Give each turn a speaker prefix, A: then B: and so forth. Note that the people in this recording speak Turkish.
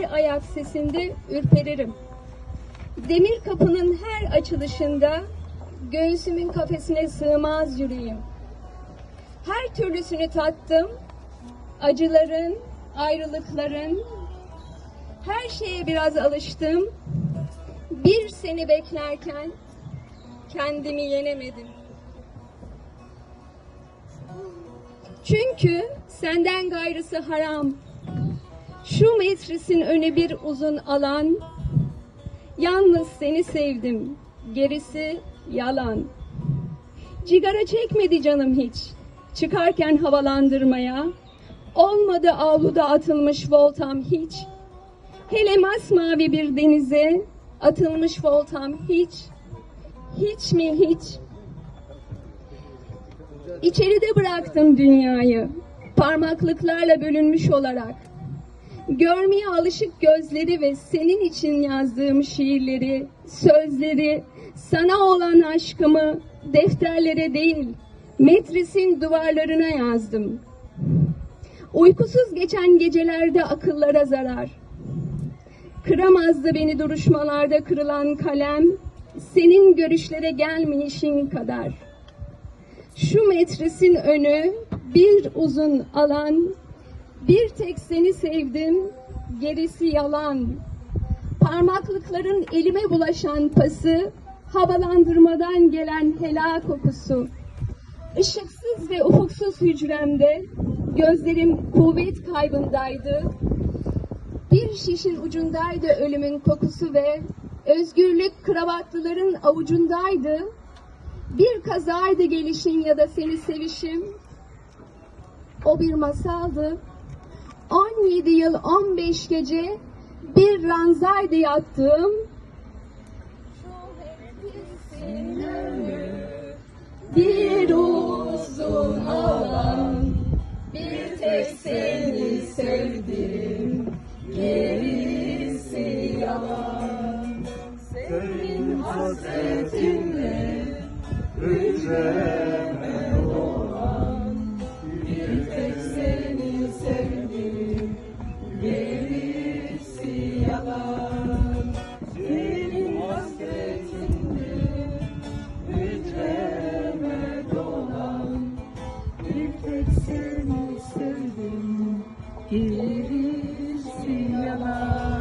A: her ayak sesinde ürperirim. Demir kapının her açılışında göğsümün kafesine sığmaz yüreğim. Her türlüsünü tattım. Acıların, ayrılıkların, her şeye biraz alıştım. Bir seni beklerken kendimi yenemedim. Çünkü senden gayrısı haram. Şu metrisin önü bir uzun alan. Yalnız seni sevdim. Gerisi yalan. Cigara çekmedi canım hiç. Çıkarken havalandırmaya. Olmadı avluda atılmış voltam hiç. Hele masmavi bir denize atılmış voltam hiç. Hiç mi hiç? İçeride bıraktım dünyayı. Parmaklıklarla bölünmüş olarak. Görmeye alışık gözleri ve senin için yazdığım şiirleri, sözleri, sana olan aşkımı defterlere değil, metrisin duvarlarına yazdım. Uykusuz geçen gecelerde akıllara zarar. Kıramazdı beni duruşmalarda kırılan kalem, senin görüşlere gelmeyişin kadar. Şu metrisin önü bir uzun alan, bir tek seni sevdim, gerisi yalan. Parmaklıkların elime bulaşan pası, havalandırmadan gelen helal kokusu. Işıksız ve ufuksuz hücremde gözlerim kuvvet kaybındaydı. Bir şişin ucundaydı ölümün kokusu ve özgürlük kravatlıların avucundaydı. Bir kazaydı gelişin ya da seni sevişim. O bir masaldı. 17 yıl 15 gece bir ranzaydı yattığım. Bir uzun alan, bir tek seni sevdim, gerisi yalan.
B: Senin hasretinle hücre Que se amar.